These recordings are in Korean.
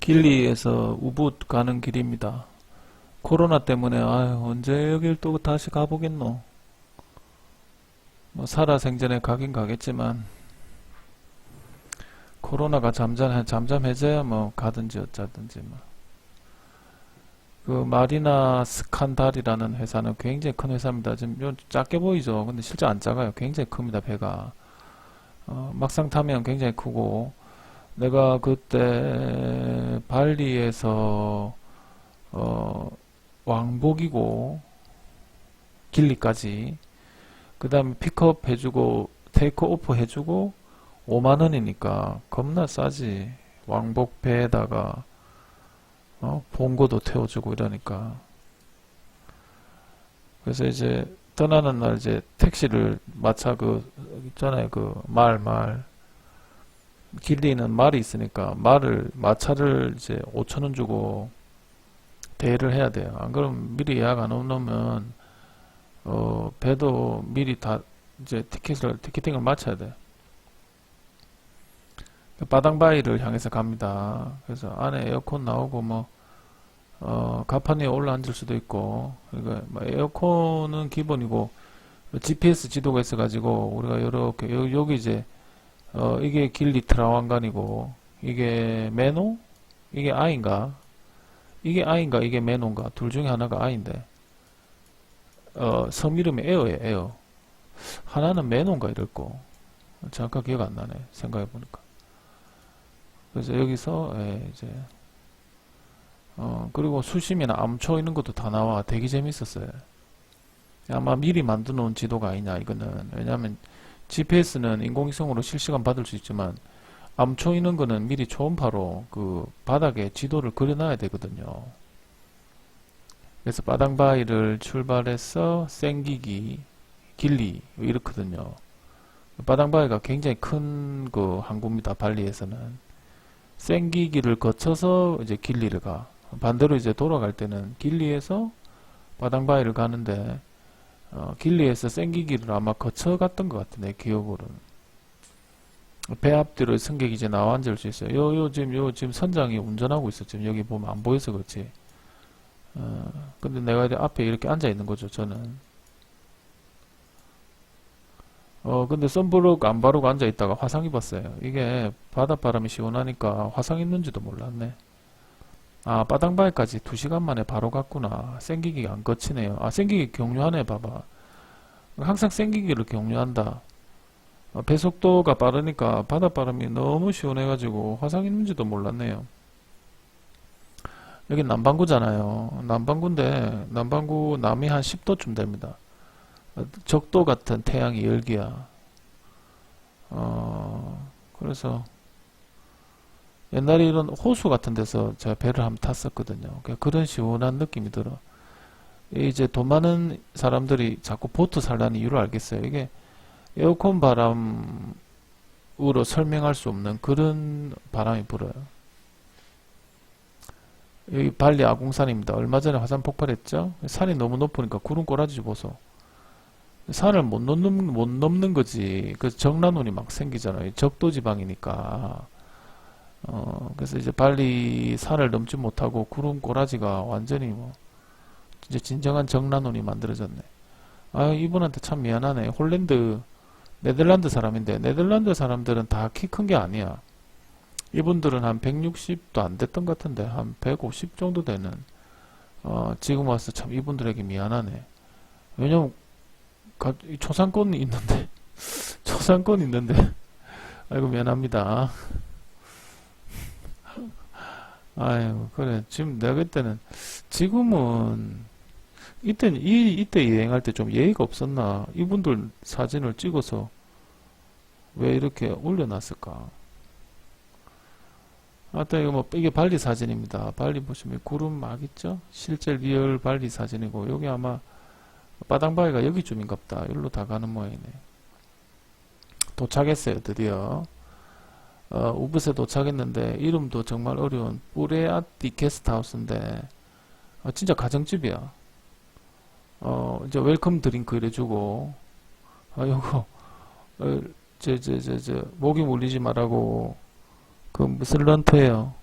길리에서 우붓 가는 길입니다. 코로나 때문에 아유, 언제 여길 또 다시 가보겠노? 뭐 살아 생전에 가긴 가겠지만 코로나가 잠잠 잠잠해져야 뭐 가든지 어쩌든지 뭐. 그 마리나 스칸달이라는 회사는 굉장히 큰 회사입니다. 지금 요 작게 보이죠? 근데 실제 안 작아요. 굉장히 큽니다. 배가. 어, 막상 타면 굉장히 크고 내가 그때 발리에서 어, 왕복이고 길리까지 그 다음에 픽업 해주고 테이크 오프 해주고 5만 원이니까 겁나 싸지. 왕복 배에다가 어, 본고도 태워주고 이러니까. 그래서 이제 떠나는 날 이제 택시를 마차 그 있잖아요. 그 말말 길리는 말이 있으니까 말을 마차를 이제 5천 원 주고 대여를 해야 돼요. 안 그러면 미리 예약 안 해놓으면 어 배도 미리 다 이제 티켓을 티켓팅을 마쳐야 돼. 바당바위를 향해서 갑니다. 그래서 안에 에어컨 나오고 뭐 어, 가판 위에 올라앉을 수도 있고, 그러니까 뭐 에어컨은 기본이고, GPS 지도가 있어가지고, 우리가 이렇게, 여, 여기 이제, 어, 이게 길리 트라완간이고, 이게 메노? 이게 아인가? 이게 아인가? 이게 메노인가? 둘 중에 하나가 아인데, 어, 섬 이름이 에어예요, 에어. 하나는 메노인가 거. 정확하게 기억 안 나네, 생각해보니까. 그래서 여기서, 예, 이제, 어, 그리고 수심이나 암초 이런 것도 다 나와. 되게 재밌었어요. 아마 미리 만들어 놓은 지도가 아니냐, 이거는. 왜냐하면 GPS는 인공위성으로 실시간 받을 수 있지만 암초 있는 거는 미리 초음파로 그 바닥에 지도를 그려놔야 되거든요. 그래서 바당바위를 출발해서 생기기, 길리 이렇거든요. 바당바위가 굉장히 큰 그 항구입니다. 발리에서는. 생기기를 거쳐서 이제 길리를 가. 반대로 이제 돌아갈 때는 길리에서 바당바위를 가는데 어, 길리에서 생기기를 아마 거쳐갔던 것 같아 내 기억으로는. 배 앞뒤로 승객이 이제 나와 앉을 수 있어요. 요, 요 지금 요 지금 선장이 운전하고 있어. 지금 여기 보면 안 보여서 그렇지. 어, 근데 내가 이제 앞에 이렇게 앉아 있는 거죠 저는. 어 근데 썬브룩 안 바르고 앉아 있다가 화상 입었어요. 이게 바닷바람이 시원하니까 화상 입는지도 몰랐네 아, 바당바위까지 2시간 만에 바로 갔구나. 생기기가 안 거치네요. 아, 생기기 경유하네, 봐봐. 항상 생기기를 경유한다. 어, 배속도가 빠르니까 바닷바람이 너무 시원해 가지고 화상 있는지도 몰랐네요. 여기 남반구잖아요. 남반구인데, 남반구 남이 한 10도쯤 됩니다. 어, 적도 같은 태양이 열기야. 어, 그래서, 옛날에 이런 호수 같은 데서 제가 배를 한번 탔었거든요. 그런 시원한 느낌이 들어. 이제 돈 많은 사람들이 자꾸 보트 살라는 이유를 알겠어요. 이게 에어컨 바람으로 설명할 수 없는 그런 바람이 불어요. 여기 발리 아공산입니다. 얼마 전에 화산 폭발했죠? 산이 너무 높으니까 구름 꼬라지 보소. 산을 못 넘는, 못 넘는 거지. 그 정란운이 막 생기잖아요. 적도 지방이니까. 어, 그래서 이제 발리 산을 넘지 못하고 구름 꼬라지가 완전히 뭐, 이제 진정한 정란운이 만들어졌네. 아, 이분한테 참 미안하네. 홀랜드, 네덜란드 사람인데, 네덜란드 사람들은 다 키 큰 게 아니야. 이분들은 한 160도 안 됐던 것 같은데, 한 150 정도 되는, 어, 지금 와서 참 이분들에게 미안하네. 왜냐면, 가- 이 초상권이 있는데, 초상권이 있는데, 아이고, 미안합니다. 아유, 그래. 지금 내가 그때는, 지금은, 이때는, 이, 이때 여행할 때 좀 예의가 없었나. 이분들 사진을 찍어서 왜 이렇게 올려놨을까. 하여튼 이거 뭐, 이게 발리 사진입니다. 발리 보시면 구름 막 있죠? 실제 리얼 발리 사진이고, 여기 아마 바당바위가 여기쯤인갑다. 여기로 다 가는 모양이네. 도착했어요, 드디어. 어, 우붓에 도착했는데 이름도 정말 어려운 뿌레아띠 게스트하우스인데 어, 진짜 가정집이야. 어, 이제 웰컴 드링크 이래주고 아 요거 어, 저, 저, 저, 저, 모기 물리지 말라고 그 무슨 런트예요.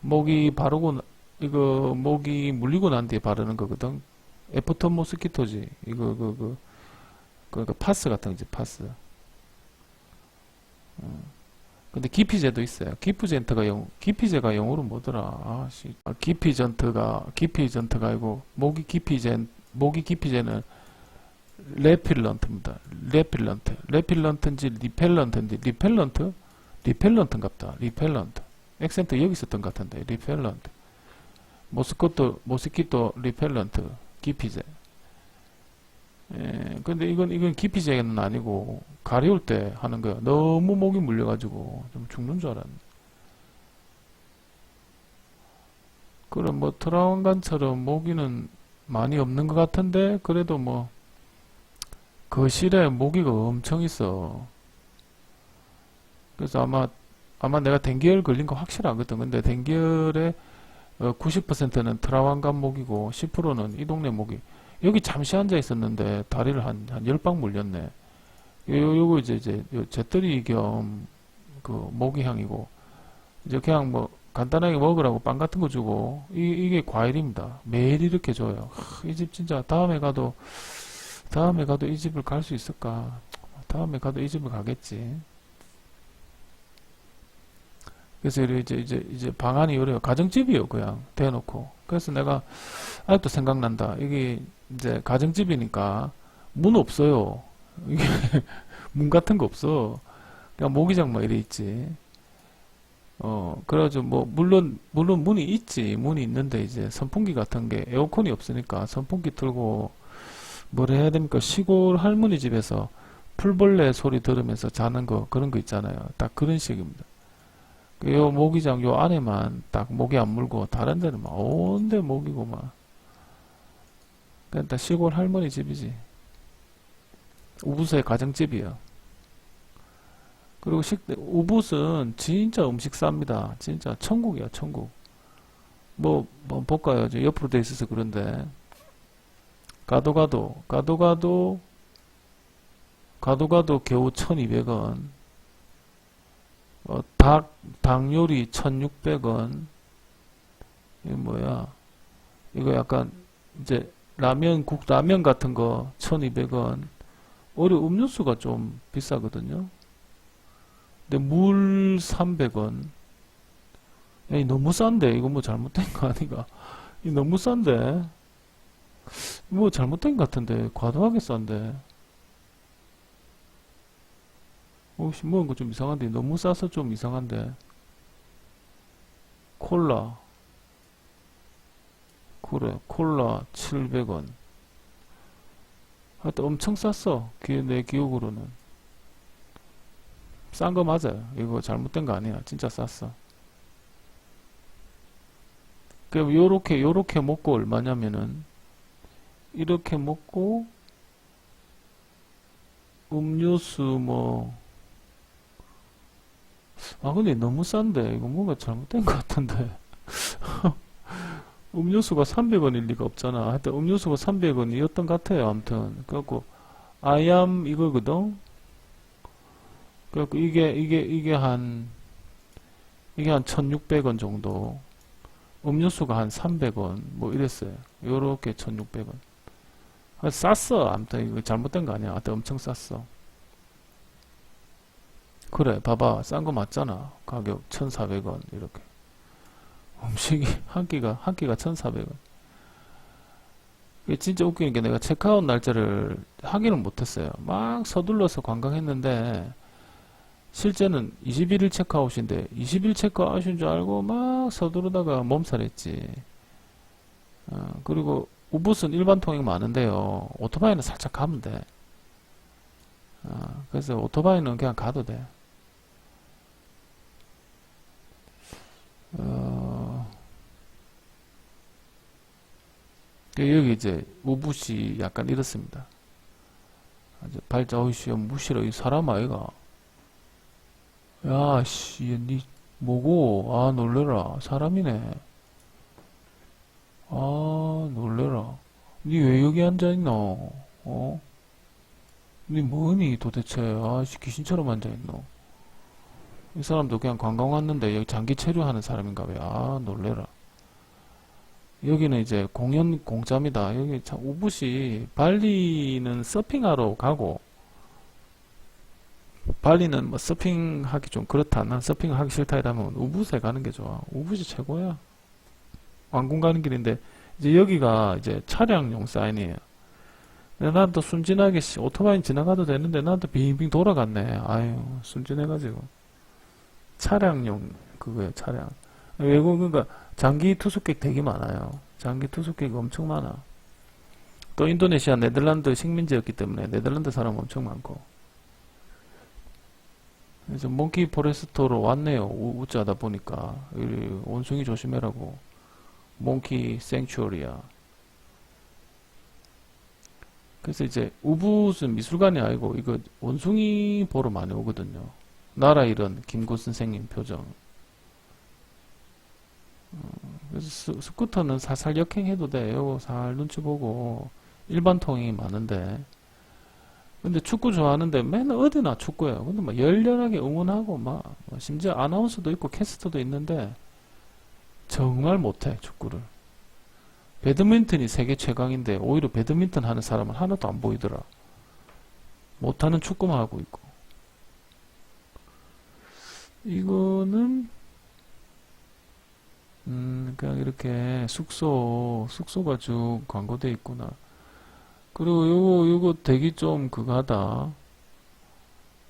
모기 바르고 나- 이거 모기 물리고 난 뒤에 바르는 거거든. 애프터 모스키토지. 이거 그그 그 러니까 파스 같은 거지 파스. 음. 근데 기피제도 있어요. 기피젠트가 영 기피제가 영어로 뭐더라? 아씨. 아, 기피전트가 기피전트가 아니고 모기 기피젠 모기 기피제는 레필런트입니다. 레필런트. 레필런트인지 리펠런트인지 리펠런트? 리펠런트인갑다. 리펠런트. 액센트 여기 있었던 것 같은데 리펠런트. 모스코토 모스키토 리펠런트 기피제. 예, 근데 이건 이건 기피제는 아니고 가려울 때 하는 거야. 너무 목이 물려가지고 좀 죽는 줄 알았네. 그럼 뭐 트라운간처럼 모기는 많이 없는 것 같은데 그래도 뭐 거실에 모기가 엄청 있어. 그래서 아마 아마 내가 댕기열 걸린 거 확실하거든. 근데 댕기열의 90%는 트라완간 모기고 10%는 이 동네 모기. 여기 잠시 앉아 있었는데 다리를 한, 한 10방 물렸네. 요, 요거 이제, 이제, 요 잿더리 겸, 그, 모기향이고, 이제 그냥 뭐, 간단하게 먹으라고 빵 같은 거 주고, 이, 이게 과일입니다. 매일 이렇게 줘요. 이 집 진짜 다음에 가도, 다음에 가도 이 집을 갈 수 있을까? 다음에 가도 이 집을 가겠지. 그래서 이제, 이제, 이제 방안이 이래요. 가정집이요, 그냥. 대놓고. 그래서 내가, 아직도 생각난다. 이게, 이제, 가정집이니까, 문 없어요. 문 같은 거 없어. 그냥 모기장만 이래 있지. 어, 그래가지고 뭐, 물론, 물론 문이 있지. 문이 있는데, 이제, 선풍기 같은 게, 에어컨이 없으니까, 선풍기 틀고, 뭘 해야 됩니까? 시골 할머니 집에서 풀벌레 소리 들으면서 자는 거, 그런 거 있잖아요. 딱 그런 식입니다. 그요 모기장 요 안에만 딱 모기 안 물고 다른 데는 막 온데 모기고 막 그냥 다 시골 할머니 집이지. 우부스의 가정집이야 그리고 식 우붓은 진짜 음식 쌉니다. 진짜 천국이야 천국. 뭐, 뭐 볼까요? 저 옆으로 돼 있어서 그런데. 가도 가도 가도 가도 가도 가도 겨우 1200원. 어, 닭, 닭 요리 1600원. 이거 뭐야. 이거 약간, 이제, 라면, 국, 라면 같은 거 1200원. 오히려 음료수가 좀 비싸거든요. 근데 물 300원. 에이, 너무 싼데? 이거 뭐 잘못된 거 아니가? 이 너무 싼데? 뭐 잘못된 것 같은데? 과도하게 싼데? 혹시 먹은 거 좀 이상한데 너무 싸서 좀 이상한데 콜라 그래 콜라 700원. 하여튼 엄청 쌌어 기- 내 기억으로는. 싼 거 맞아요. 이거 잘못된 거 아니야. 진짜 쌌어. 그럼 요렇게 요렇게 먹고 얼마냐면은 이렇게 먹고 음료수 뭐 아, 근데 너무 싼데. 이거 뭔가 잘못된 것 같은데. 음료수가 300원일 리가 없잖아. 하여튼 음료수가 300원이었던 것 같아요. 아무튼. 그래갖고, 아얌 이거거든? 그래갖고 이게, 이게, 이게 한, 이게 한 1600원 정도. 음료수가 한 300원. 뭐 이랬어요. 요렇게 1600원. 아, 쌌어. 아무튼 이거 잘못된 거 아니야. 하여튼 엄청 쌌어. 그래, 봐봐. 싼 거 맞잖아. 가격 1,400원, 이렇게. 음식이, 한 끼가, 한 끼가 1,400원. 이게 진짜 웃기는 게 내가 체크아웃 날짜를 확인을 못했어요. 막 서둘러서 관광했는데, 실제는 21일 체크아웃인데, 20일 체크아웃인 줄 알고 막 서두르다가 몸살했지. 어, 그리고 우붓은 일반 통행 많은데요. 오토바이는 살짝 가면 돼. 어, 그래서 오토바이는 그냥 가도 돼. 여기 이제 우붓이 약간 이렇습니다. 아주 발자 어이씨 무시러 이 사람 아이가 야씨 니 뭐고 아 놀래라 사람이네 아 놀래라 니 왜 여기 앉아있노 어? 니 뭐니 도대체 아씨 귀신처럼 앉아있노 이 사람도 그냥 관광 왔는데 여기 장기 체류하는 사람인가 봐요. 아, 놀래라. 여기는 이제 공연 공짜입니다. 여기 참 우붓이 발리는 서핑하러 가고 발리는 뭐 서핑하기 좀 그렇다. 난 서핑 하기 싫다 이러면 우붓에 가는 게 좋아. 우붓이 최고야. 왕궁 가는 길인데 이제 여기가 이제 차량용 사인이에요. 또 순진하게 씨, 오토바이 지나가도 되는데 난 또 빙빙 돌아갔네. 아유 순진해가지고 차량용 그거예요 차량. 외국 그러니까 장기 투숙객 되게 많아요. 장기 투숙객 엄청 많아. 또 인도네시아, 네덜란드 식민지였기 때문에 네덜란드 사람 엄청 많고. 그래서 몽키 포레스토로 왔네요. 우- 우짜다 보니까 원숭이 조심해라고. 몽키 생츄어리야. 그래서 이제 우붓은 미술관이 아니고 이거 원숭이 보러 많이 오거든요. 나라 이런 김구 선생님 표정. 그래서 스, 스쿠터는 살살 역행해도 돼요. 살 눈치 보고 일반 통행이 많은데 근데 축구 좋아하는데 맨날 어디나 축구예요. 근데 막 열렬하게 응원하고 막뭐 심지어 아나운서도 있고 캐스터도 있는데 정말 못해 축구를. 배드민턴이 세계 최강인데 오히려 배드민턴 하는 사람은 하나도 안 보이더라. 못하는 축구만 하고 있고. 이거는 음, 그냥 이렇게 숙소, 숙소가 쭉 광고돼 있구나. 그리고 요거, 요거 되게 좀 그거 하다.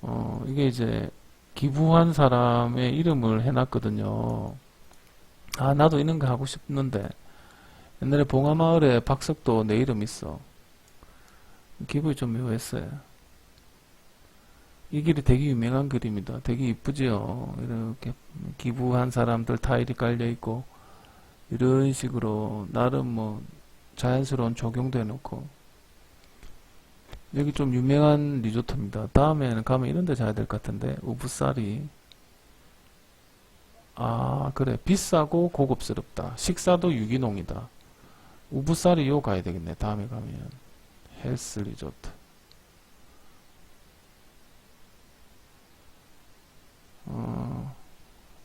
어, 이게 이제 기부한 사람의 이름을 해놨거든요. 아, 나도 이런 거 하고 싶는데. 옛날에 봉화마을에 박석도 내 이름 있어. 기분이 좀 묘했어요. 이 길이 되게 유명한 길입니다. 되게 이쁘지요. 이렇게 기부한 사람들 타일이 깔려 있고 이런 식으로 나름 뭐 자연스러운 조경도 해놓고 여기 좀 유명한 리조트입니다. 다음에는 가면 이런 데 자야 될 것 같은데 우붓살이 아 그래 비싸고 고급스럽다. 식사도 유기농이다. 우붓살이 요 가야 되겠네. 다음에 가면 헬스 리조트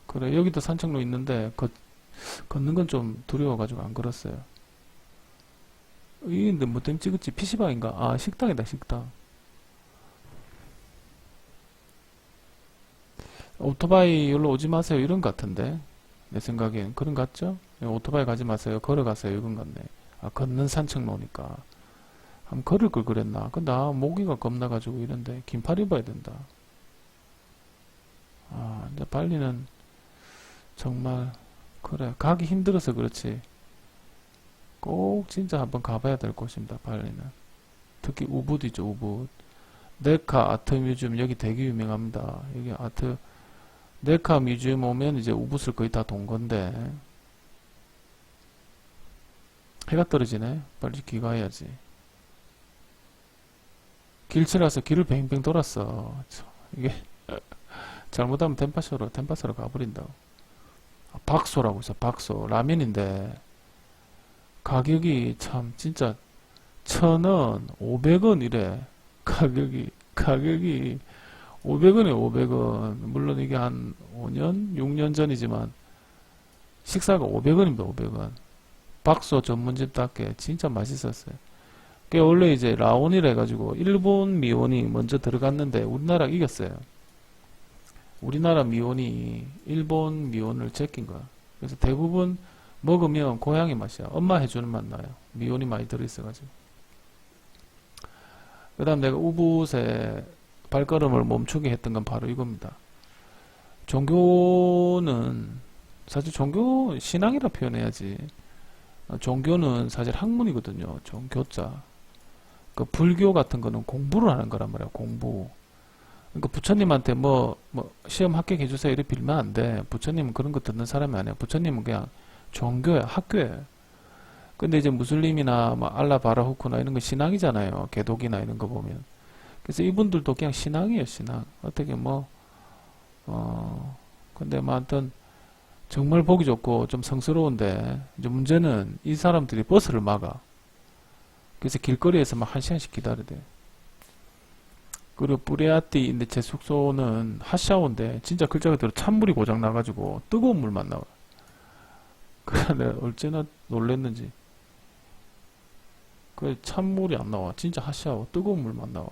그래, 여기도 산책로 있는데, 걷, 걷는 건 좀 두려워가지고 안 걸었어요. 이, 근데 뭐 때문에 찍었지? PC방인가? 아, 식당이다, 식당. 오토바이 여기로 오지 마세요. 이런 것 같은데. 내 생각엔. 그런 것 같죠? 예, 오토바이 가지 마세요. 걸어가세요. 이건 같네. 아, 걷는 산책로니까. 한번 걸을 걸 그랬나? 근데 아, 모기가 겁나가지고 이런데. 긴팔 입어야 된다. 아, 이제 발리는 정말 그래. 가기 힘들어서 그렇지. 꼭 진짜 한번 가봐야 될 곳입니다. 발리는. 특히 우붓이죠 우붓. 네카 아트 뮤지엄 여기 되게 유명합니다. 여기 아트 네카 뮤지엄 오면 이제 우붓을 거의 다 돈 건데. 해가 떨어지네. 빨리 귀가해야지. 길치라서 길을 뱅뱅 돌았어. 참, 이게 잘못하면 덴파스로 덴파스로 가버린다. 아, 박소라고 있어. 박소 라면인데 가격이 참 진짜 천 원, 오백 원 이래. 가격이 가격이 500원에 500원. 물론 이게 한 5년, 6년 전이지만 식사가 500원입니다. 500원. 박소 전문집답게 진짜 맛있었어요. 그게 원래 이제 라온이라 해가지고 일본 미원이 먼저 들어갔는데 우리나라 이겼어요. 우리나라 미원이 일본 미원을 제낀 거야. 그래서 대부분 먹으면 고향의 맛이야. 엄마 해주는 맛 나요. 미원이 많이 들어있어가지고. 그 다음 내가 우붓에 발걸음을 멈추게 했던 건 바로 이겁니다. 종교는, 사실 종교, 신앙이라 표현해야지. 어, 종교는 사실 학문이거든요. 종교자. 그 불교 같은 거는 공부를 하는 거란 말이야. 공부. 그러니까 부처님한테 뭐, 뭐, 시험 합격해 주세요. 이렇게 빌면 안 돼. 부처님은 그런 거 듣는 사람이 아니야. 부처님은 그냥 종교야, 학교야. 근데 이제 무슬림이나 뭐 알라 바라후쿠나 이런 거 신앙이잖아요. 개독이나 이런 거 보면. 그래서 이분들도 그냥 신앙이에요, 신앙. 어떻게 뭐, 어, 근데 뭐 하여튼 정말 보기 좋고 좀 성스러운데 이제 문제는 이 사람들이 버스를 막아. 그래서 길거리에서 막 한 시간씩 기다려야 돼. 그리고 뿌레아띠인데 제 숙소는 핫샤워인데 진짜 글자 그대로 찬물이 고장 나가지고 뜨거운 물만 나와. 그래 내가 얼마나 놀랬는지. 그 찬물이 안 나와. 진짜 핫샤워 뜨거운 물만 나와.